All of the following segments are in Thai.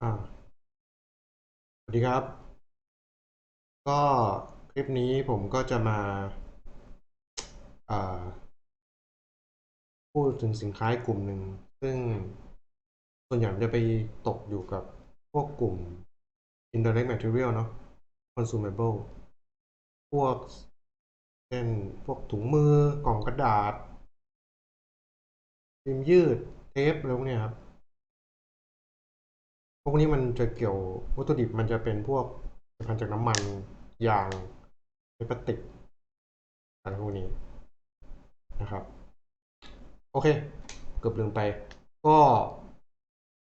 อ่า สวัสดีครับ ก็คลิปนี้ผมก็จะมาอ่าพูดถึงสินค้าอีกกลุ่มหนึ่ง ซึ่งส่วนใหญ่มันจะไปตกอยู่กับพวกกลุ่ม indirect material เนาะ consumable พวกเช่นพวกถุงมือกล่องกระดาษฟิล์ยืดเทปอะไรพวกเนี้ยครับ วกนี้มันจะเกี่ยววัตถุดิบมันจะเป็นพวกผลิตภัณฑ์จากน้ำมันยางพลาสติกอะไรพวกนี้นะครับ โอเค เกือบลืมไป ก็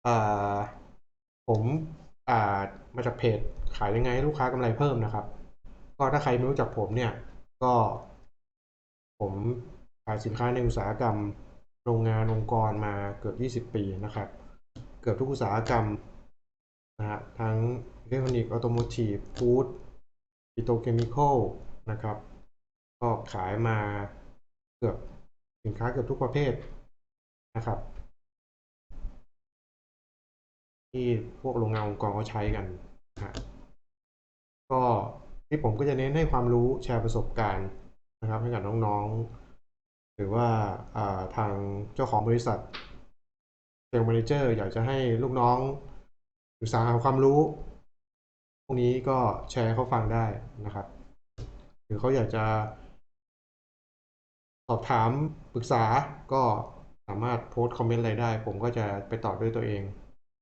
อ่าผมอ่ามาจากเพจขายยังไงลูกค้ากำไรเพิ่มนะครับ ก็ถ้าใครไม่รู้จักผมเนี่ย ก็ ผมขายสินค้าในอุตสาหกรรม โรงงานองค์กรมาเกือบ 20 ปีนะครับ เกือบทุกอุตสาหกรรม นะฮะทั้งอิเล็กทรอนิกส์ออโตโมทีฟฟู้ดปิโตเคมีคอลนะครับ ก็ขายมาเกือบสินค้าเกือบทุกประเภทนะครับ ที่พวกโรงงานองค์กรเขาใช้กันนะฮะก็ที่ผมก็จะเน้นให้ความรู้แชร์ประสบการณ์นะครับให้กับน้องๆ หรือว่าอ่าทางเจ้าของบริษัทเซลล์แมเนเจอร์อยากจะให้ลูกน้อง ศึกษาหาความรู้ พวกนี้ก็แชร์เขาฟังได้นะครับ หรือเขาอยากจะสอบถามปรึกษาก็สามารถโพสต์คอมเมนต์อะไรได้ ผมก็จะไปตอบด้วยตัวเอง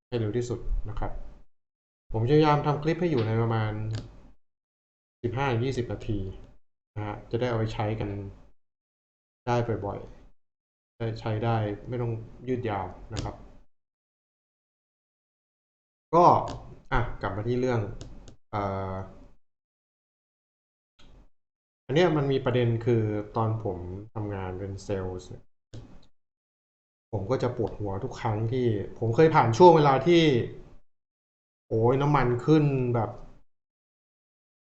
ให้เร็วที่สุดนะครับ ผมพยายามทำคลิปให้อยู่ในประมาณ 15-20 นาทีนะฮะจะได้เอาไปใช้กันได้บ่อยๆได้ใช้ได้ไม่ต้องยืดยาวนะครับ ก็อะกลับมาที่เรื่องเอ่ออันเนี้ยมันมีประเด็นคือตอนผมทำงานเป็นเซลล์ผมก็จะปวดหัวทุกครั้งที่ผมเคยผ่านช่วงเวลาที่ โอ้ยน้ำมันขึ้นแบบ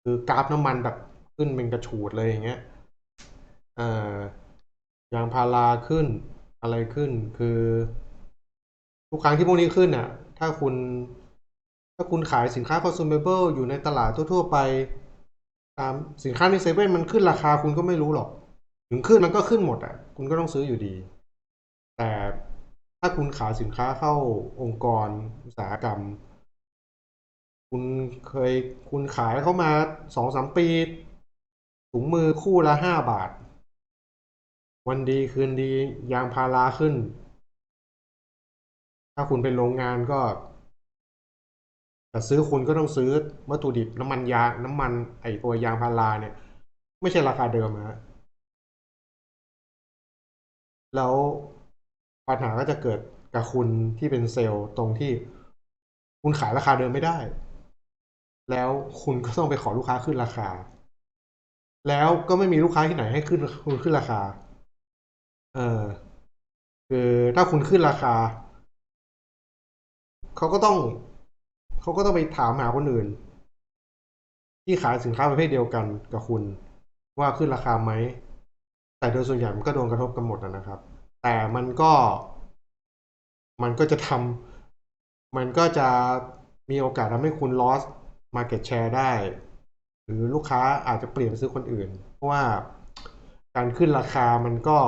คือกราฟน้ำมันแบบขึ้นเป็นกระฉูดเลยอย่างเงี้ยเอ่อยางพาราขึ้นอะไรขึ้นคือ ทุกครั้งที่พวกนี้ขึ้นอะ ถ้าคุณ ถ้าคุณขายสินค้า consumable อยู่ในตลาดทั่ว ๆ ไป ตามสินค้าในเซเว่นมันขึ้นราคาคุณก็ไม่รู้หรอก ถึงขึ้นมันก็ขึ้นหมดอะ คุณก็ต้องซื้ออยู่ดี แต่ถ้าคุณขายสินค้าเข้าองค์กรอุตสาหกรรม คุณเคยคุณขายเข้ามาสองสามปีถุงมือคู่ละห้าบาท วันดีคืนดียางพาราขึ้น ถ้าคุณเป็นโรงงานก็ ซื้อคุณก็ต้องซื้อวัตถุดิบน้ำมันยางน้ำมันไอตัวยางพาราเนี่ย ไม่ใช่ราคาเดิมนะฮะแล้วปัญหาก็จะเกิดกับคุณที่เป็นเซลล์ตรงที่คุณขายราคาเดิมไม่ได้ แล้วคุณก็ต้องไปขอลูกค้าขึ้นราคา แล้วก็ไม่มีลูกค้าที่ไหนให้ขึ้นคุณขึ้นราคา เออคือถ้าคุณขึ้นราคา เขาก็ต้อง เขาก็ต้องไปถามหาคนอื่น ที่ขายสินค้าประเภทเดียวกันกับคุณ ว่าขึ้นราคาไหม แต่โดยส่วนใหญ่มันก็โดนกระทบกันหมดนะครับ แต่มันก็ มันก็จะทำมันก็จะมีโอกาสทำให้คุณ loss market share ได้ หรือลูกค้าอาจจะเปลี่ยนซื้อคนอื่น เพราะว่าการขึ้นราคามันก็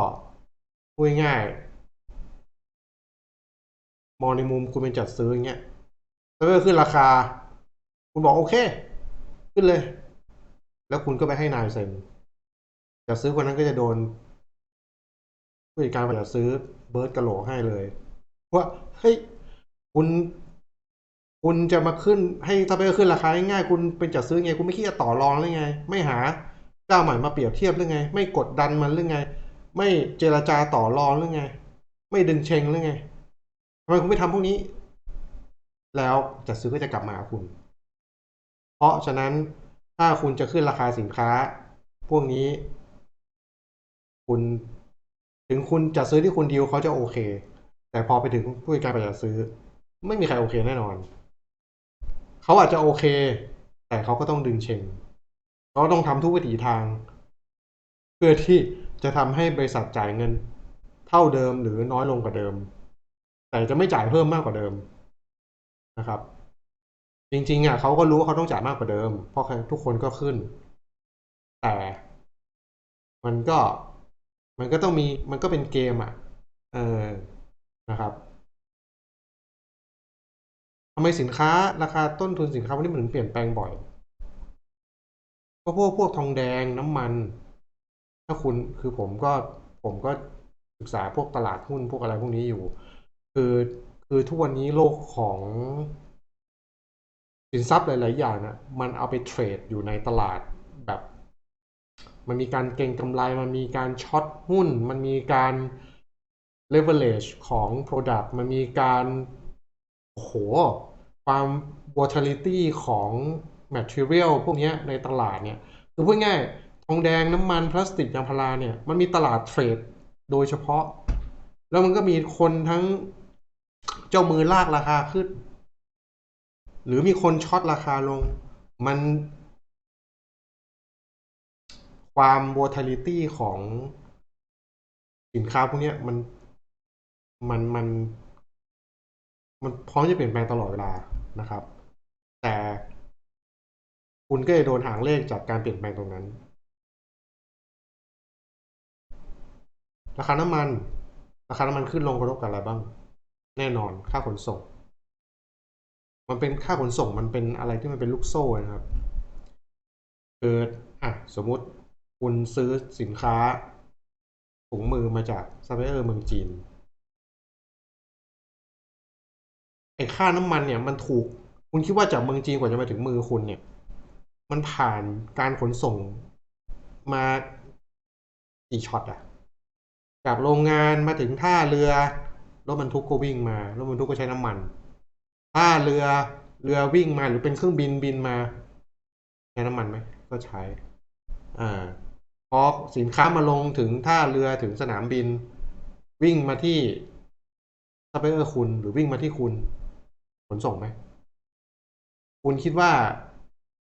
พูดง่ายมองในมุมคุณเป็นจัดซื้ออย่างเงี้ย ถ้าเกิดขึ้นราคา คุณบอกโอเค ขึ้นเลย แล้วคุณก็ไปให้นายเซ็นจัดซื้อคนนั้นก็จะโดนผู้จัดการไปจัดซื้อเบิร์ดกระโหลกให้เลยว่าเฮ้ยคุณ คุณจะมาขึ้น ให้ถ้าไปขึ้นราคาง่ายๆคุณเป็นจัดซื้อไง คุณไม่คิดจะต่อรองหรือไง ไม่หาเจ้าใหม่มาเปรียบเทียบหรือไง ไม่กดดันมันหรือไง ไม่เจรจาต่อรองหรือไง ไม่ดึงเชงหรือไงทำไมคุณไม่ทำพวกนี้ แล้วจัดซื้อก็จะกลับมาหาคุณ เพราะฉะนั้นถ้าคุณจะขึ้นราคาสินค้า พวกนี้ คุณถึงคุณจัดซื้อที่คุณดีลเขาจะโอเค แต่พอไปถึงผู้จัดการไปจัดซื้อ ไม่มีใครโอเคแน่นอน เขาอาจจะโอเค แต่เขาก็ต้องดึงเชงเขาต้องทำทุกวิถีทาง เพื่อที่จะทำให้บริษัทจ่ายเงิน เท่าเดิมหรือน้อยลงกว่าเดิม แต่จะไม่จ่ายเพิ่มมากกว่าเดิม นะครับ จริงๆอะเขาก็รู้ว่าเขาต้องจ่ายมากกว่าเดิม เพราะทุกคนก็ขึ้น แต่มันก็มันก็ต้องมีมันก็เป็นเกมอะ เออนะครับทำไมสินค้าราคาต้นทุนสินค้าพวกนี้มันถึงเปลี่ยนแปลงบ่อยก็พวกพวกทองแดงน้ำมัน ถ้าคุณคือผมก็ผมก็ศึกษาพวกตลาดหุ้นพวกอะไรพวกนี้อยู่ คือ คือทุกวันนี้โลกของสินทรัพย์หลาย ๆ อย่างนะมันเอาไปเทรดอยู่ในตลาดแบบ มันมีการเก็งกำไร มันมีการช็อตหุ้น มันมีการ leverage ของ product มันมีการโอ้โหความ volatility ของ material พวกนี้ในตลาดเนี่ยคือพูดง่ายทองแดงน้ำมันพลาสติกยางพาราเนี่ยมันมีตลาดเทรดโดยเฉพาะ แล้วมันก็มีคนทั้ง เจ้ามือลากราคาขึ้น หรือมีคนช็อตราคาลง มันความ volatility ของสินค้าพวกนี้มันมันมัน มันพร้อมจะเปลี่ยนแปลงตลอดเวลานะครับ แต่คุณก็จะโดนหางเลขจากการเปลี่ยนแปลงตรงนั้น ราคาน้ำมัน ราคาน้ำมันขึ้นลงกระทบกับอะไรบ้าง แน่นอนค่าขนส่ง มันเป็นค่าขนส่งมันเป็นอะไรที่มันเป็นลูกโซ่นะครับคืออะสมมุติคุณซื้อสินค้าถุงมือมาจากซัพพลายเออร์เมืองจีนไอ้ค่าน้ำมันเนี่ยมันถูก คุณคิดว่าจากเมืองจีนกว่าจะมาถึงมือคุณเนี่ย มันผ่านการขนส่งมากี่ช็อตอะจากโรงงานมาถึงท่าเรือ รถบรรทุกก็วิ่งมารถบรรทุกก็ใช้น้ำมันท่าเรือเรือวิ่งมาหรือเป็นเครื่องบินบินมาใช้น้ำมันไหมก็ใช้อ่าพอสินค้ามาลงถึงท่าเรือถึงสนามบิน วิ่งมาที่ซัพพลายเออร์คุณหรือวิ่งมาที่คุณขนส่งไหมคุณคิดว่า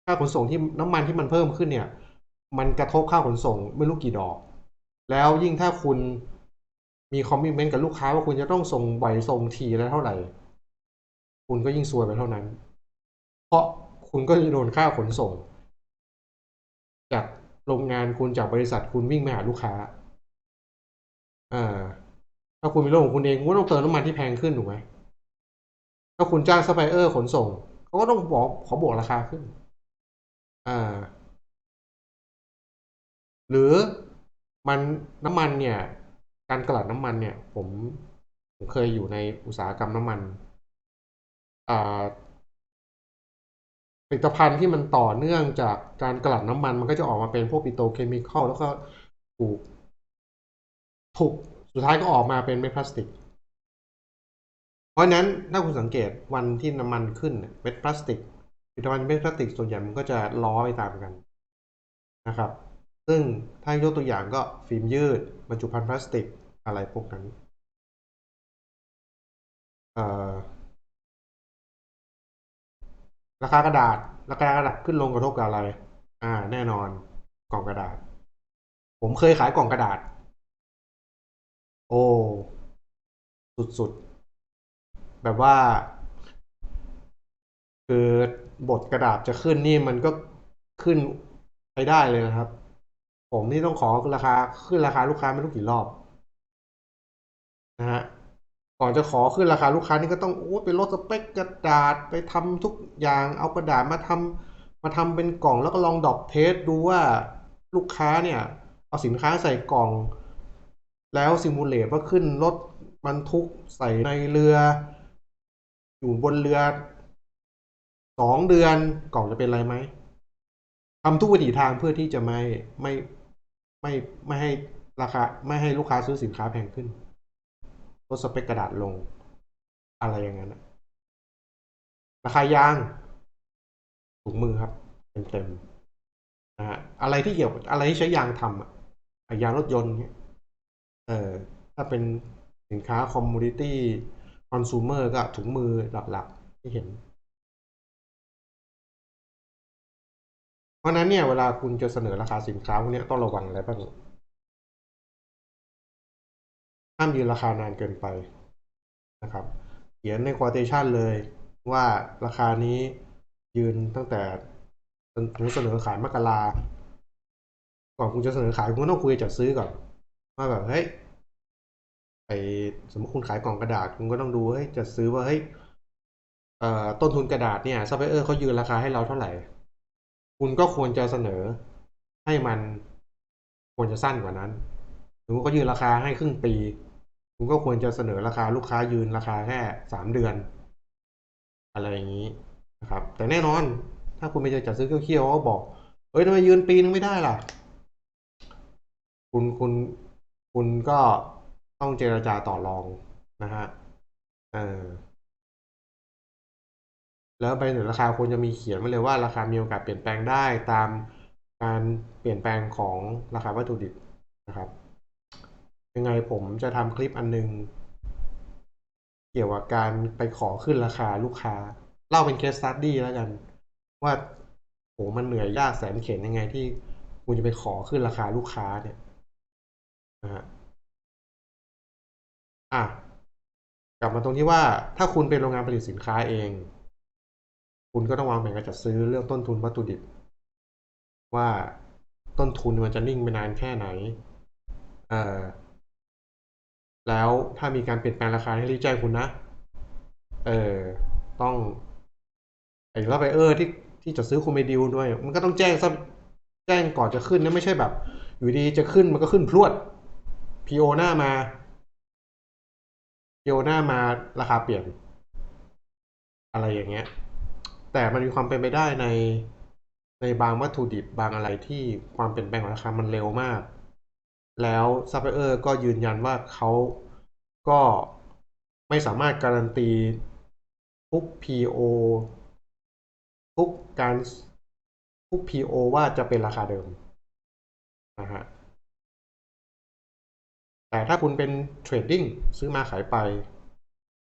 ค่าขนส่งที่น้ำมันที่มันเพิ่มขึ้นเนี่ย มันกระทบค่าขนส่งไม่รู้กี่ดอก แล้วยิ่งถ้าคุณ มีคอมมิชเมนต์กับลูกค้าว่าคุณจะต้องส่งบ่อยส่งทีแล้วเท่าไหร่ คุณก็ยิ่งซวยไปเท่านั้น เพราะคุณก็จะโดนค่าขนส่ง จากโรงงานคุณจากบริษัทคุณวิ่งมาหาลูกค้า อ่า ถ้าคุณมีรถของคุณเองคุณก็ต้องเติมน้ำมันที่แพงขึ้นถูกไหมถ้าคุณจ้างซัพพลายเออร์ขนส่งเขาก็ต้องบอกขอบวกราคาขึ้น อ่า หรือมันน้ำมันเนี่ย การกลั่นน้ำมันเนี่ย ผมผมเคยอยู่ในอุตสาหกรรมน้ำมันอ่าผลิตภัณฑ์ที่มันต่อเนื่องจากการกลั่นน้ำมันมันก็จะออกมาเป็นพวกปิโตเคมีคอลแล้วก็ถูกถูกสุดท้ายก็ออกมาเป็นเม็ดพลาสติก เพราะนั้นถ้าคุณสังเกตวันที่น้ำมันขึ้นเนี่ยเม็ดพลาสติกผลิตภัณฑ์เม็ดพลาสติกส่วนใหญ่มันก็จะล้อไปตามกันนะครับ ซึ่งถ้ายกตัวอย่างก็ฟิล์มยืดบรรจุภัณฑ์พลาสติก อะไรพวกนั้นราคากระดาษ ราคากระดาษขึ้นลงกระทบกับอะไร อ่า แน่นอน กล่องกระดาษ ผมเคยขายกล่องกระดาษ โอ้ สุดๆ แบบว่า คือบทกระดาษจะขึ้นนี่มันก็ขึ้นไปได้เลยนะครับ ผมนี่ต้องขอราคาขึ้นราคาลูกค้าไม่รู้กี่รอบ นะฮะก่อนจะขอขึ้นราคาลูกค้านี่ก็ต้องโอ้ไปลดสเปคกระดาษไปทำทุกอย่างเอากระดาษมาทำมาทำเป็นกล่องแล้วก็ลองดอกเทสดูว่าลูกค้าเนี่ย เอาสินค้าใส่กล่อง แล้วซิมูเลตว่าขึ้นรถบรรทุกใส่ในเรือ อยู่บนเรือสองเดือนกล่องจะเป็นไรไหมทำทุกวิถีทางเพื่อที่จะไม่ไม่ไม่ไม่ให้ราคาไม่ให้ลูกค้าซื้อสินค้าแพงขึ้น ลดสเปคกระดาษลง อะไรอย่างนั้นนะราคายางถุงมือครับเต็มๆนะฮะอะไรที่เกี่ยวกับอะไรที่ใช้ยางทำอะยางรถยนต์เนี่ยเออถ้าเป็นสินค้าคอมมูนิตี้คอน sumer ก็ถุงมือหลักๆ ที่เห็น เพราะนั้นเนี่ย เวลาคุณจะเสนอราคาสินค้าพวกนี้ต้องระวังอะไรบ้าง ห้ามยืนราคานานเกินไปนะครับ เขียนใน quotation เลยว่าราคานี้ยืนตั้งแต่สมมุติเสนอขายมกราก่อนคุณจะเสนอขายคุณก็ต้องคุยกับจัดซื้อก่อนว่าแบบเฮ้ยไอสมมติคุณขายกล่องกระดาษคุณก็ต้องดูเฮ้ยจัดซื้อว่าเฮ้ยต้นทุนกระดาษเนี่ยซัพพลายเออร์เขายืนราคาให้เราเท่าไหร่ คุณก็ควรจะเสนอให้มันควรจะสั้นกว่านั้นสมมติเขายืนราคาให้ครึ่งปี คุณก็ควรจะเสนอราคาลูกค้ายืนราคาแค่สามเดือน อะไรอย่างนี้นะครับ แต่แน่นอนถ้าคุณไปจอจัดซื้อเคี่ยวๆเขาบอกเฮ้ยทำไมยืนปีนึงไม่ได้ล่ะ คุณคุณคุณก็ต้องเจรจาต่อรองนะฮะเออแล้วใบเสนอราคาควรจะมีเขียนไว้เลยว่าราคามีโอกาสเปลี่ยนแปลงได้ตามการเปลี่ยนแปลงของราคาวัตถุดิบนะครับ ยังไงผมจะทำคลิปอันนึง เกี่ยวกับการไปขอขึ้นราคาลูกค้า เล่าเป็นเคสสตัดดี้แล้วกัน ว่าโหมันเหนื่อยยากแสนเข็ญยังไงที่คุณจะไปขอขึ้นราคาลูกค้าเนี่ยนะฮะอะกลับมาตรงที่ว่าถ้าคุณเป็นโรงงานผลิตสินค้าเอง คุณก็ต้องวางแผนการจัดซื้อเรื่องต้นทุนวัตถุดิบ ว่าต้นทุนมันจะนิ่งไปนานแค่ไหน เอ่อ แล้วถ้ามีการเปลี่ยนแปลงราคาให้รีบแจ้งคุณนะ เออ ต้องไอ้ซัพพลายเออที่ที่จะซื้อคุณไปดีลด้วย มันก็ต้องแจ้งซับแจ้งก่อนจะขึ้นนะไม่ใช่แบบ อยู่ดีจะขึ้นมันก็ขึ้นพรวด PO หน้ามา PO หน้ามาราคาเปลี่ยน อะไรอย่างเงี้ย แต่มันมีความเป็นไปได้ในในบางวัตถุดิบบางอะไรที่ความเปลี่ยนแปลงของราคามันเร็วมาก แล้วซัพพลายเออร์ก็ยืนยันว่าเขาก็ไม่สามารถการันตีทุก PO ทุกการทุก PO ว่าจะเป็นราคาเดิมนะฮะแต่ถ้าคุณเป็นเทรดดิ้งซื้อมาขายไป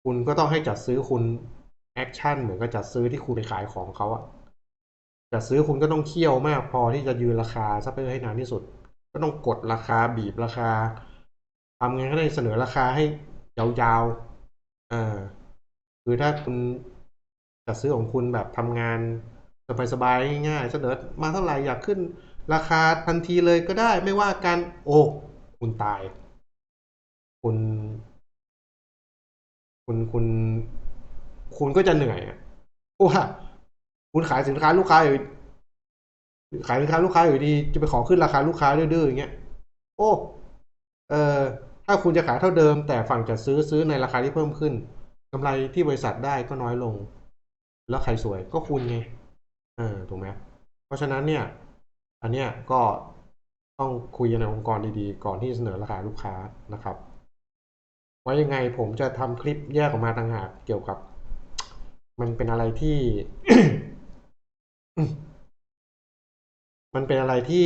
คุณก็ต้องให้จัดซื้อคุณแอคชั่นเหมือนกับจัดซื้อที่คุณไปขายของเขาอะจัดซื้อคุณก็ต้องเคี่ยวมากพอที่จะยืนราคาซัพพลายเออร์ให้นานที่สุด ก็ต้องกดราคาบีบราคาทำไงก็ได้เสนอราคาให้ยาวๆอ่าคือถ้าคุณจัดซื้อของคุณแบบทำงานสบายๆง่ายๆเสนอมาเท่าไหร่อยากขึ้นราคาทันทีเลยก็ได้ไม่ว่าการโอ้คุณตาย คุณ คุณคุณ คุณก็จะเหนื่อยอะเพราะว่าคุณขายสินค้าลูกค้าอยู่ ขายสินค้าลูกค้าอยู่ดีจะไปขอขึ้นราคาลูกค้าดื้อๆอย่างเงี้ย โอ้เออถ้าคุณจะขายเท่าเดิม แต่ฝั่งจะซื้อซื้อในราคาที่เพิ่มขึ้นกำไรที่บริษัทได้ก็น้อยลง แล้วใครสวยก็คุณไงเออถูกไหมเพราะฉะนั้นเนี่ย อันเนี้ยก็ต้องคุยในองค์กรดีๆ ก่อนที่จะเสนอราคาลูกค้านะครับไว้ยังไงผมจะทำคลิปแยกออกมาต่างหากเกี่ยวกับ มันเป็นอะไรที่ มันเป็นอะไรที่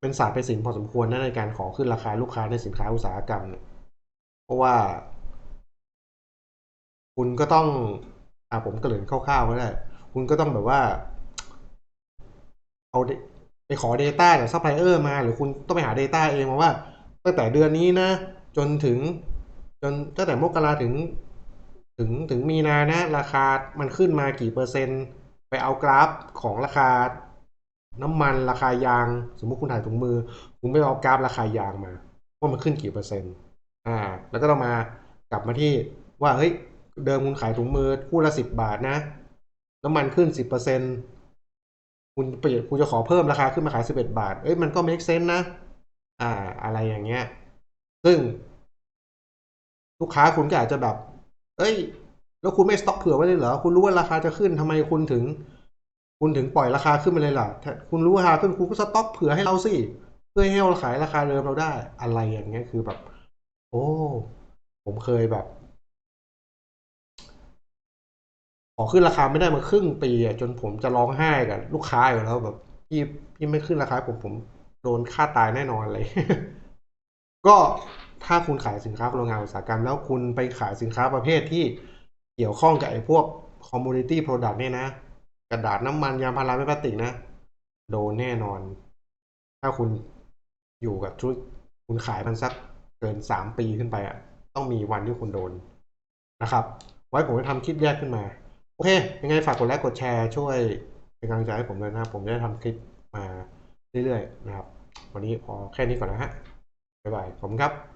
เป็นศาสตร์เป็นศิลป์พอสมควรนะในการขอขึ้นราคาลูกค้าในสินค้าอุตสาหกรรมเนี่ยเพราะว่า คุณก็ต้อง อ่าผมเกริ่นคร่าวๆก็ได้คุณก็ต้องแบบว่า เอาไปขอ Data จากซัพพลายเออร์มา หรือคุณต้องไปหา Data เองมาว่าตั้งแต่เดือนนี้นะ จนถึง จนตั้งแต่มกราถึง ถึงถึงมีนานะ ราคามันขึ้นมากี่เปอร์เซ็นต์ ไปเอากราฟของราคา น้ำมันราคายาง สมมุติคุณถ่ายถุงมือ คุณไม่เอากราฟราคายางมาว่ามันขึ้นกี่เปอร์เซ็นต์อ่า แล้วก็ต้องมากลับมาที่ว่าเฮ้ยเดิมคุณขายถุงมือคู่ละสิบบาทนะ น้ำมันขึ้นสิบเปอร์เซ็นต์คุณเปลี่ยนคุณจะขอเพิ่มราคาขึ้นมาขายสิบเอ็ดบาท เอ้ยมันก็ make sense นะ อ่า อะไรอย่างเงี้ย ซึ่ง ลูกค้าคุณก็อาจจะแบบ เอ้ย แล้วคุณไม่สต็อกเผื่อไว้เลยเหรอ คุณรู้ว่าราคาจะขึ้นทำไมคุณถึง คุณถึงปล่อยราคาขึ้นไปเลยล่ะ คุณรู้ราคาขึ้นคุณก็สต็อกเผื่อให้เราสิ เพื่อให้เราขายราคาเดิมเราได้ อะไรอย่างเงี้ยคือแบบ โอ้ ผมเคยแบบ ขอขึ้นราคาไม่ได้มาครึ่งปีอะจนผมจะร้องไห้กับลูกค้าอยู่แล้วแบบพี่พี่ไม่ขึ้นราคาผมผมโดนฆ่าตายแน่นอนเลย ก็ถ้าคุณขายสินค้าโรงงานอุตสาหกรรม แล้วคุณไปขายสินค้าประเภทที่เกี่ยวข้องกับไอ้พวก commodity product เนี่ยนะ กระดาษน้ำมันยางพาราไม่พลาสติกนะ โดนแน่นอน ถ้าคุณอยู่กับชุดคุณขายมันสักเกินสามปีขึ้นไปอะ ต้องมีวันที่คุณโดนนะครับ ไว้ผมจะทำคลิปแยกขึ้นมา โอเค ยังไงฝากกดไลค์กดแชร์ช่วยเป็นกำลังใจให้ผมเลยนะครับ ผมจะได้ทำคลิปมาเรื่อยๆนะครับ วันนี้พอแค่นี้ก่อนนะฮะบ๊ายบายขอบคุณครับ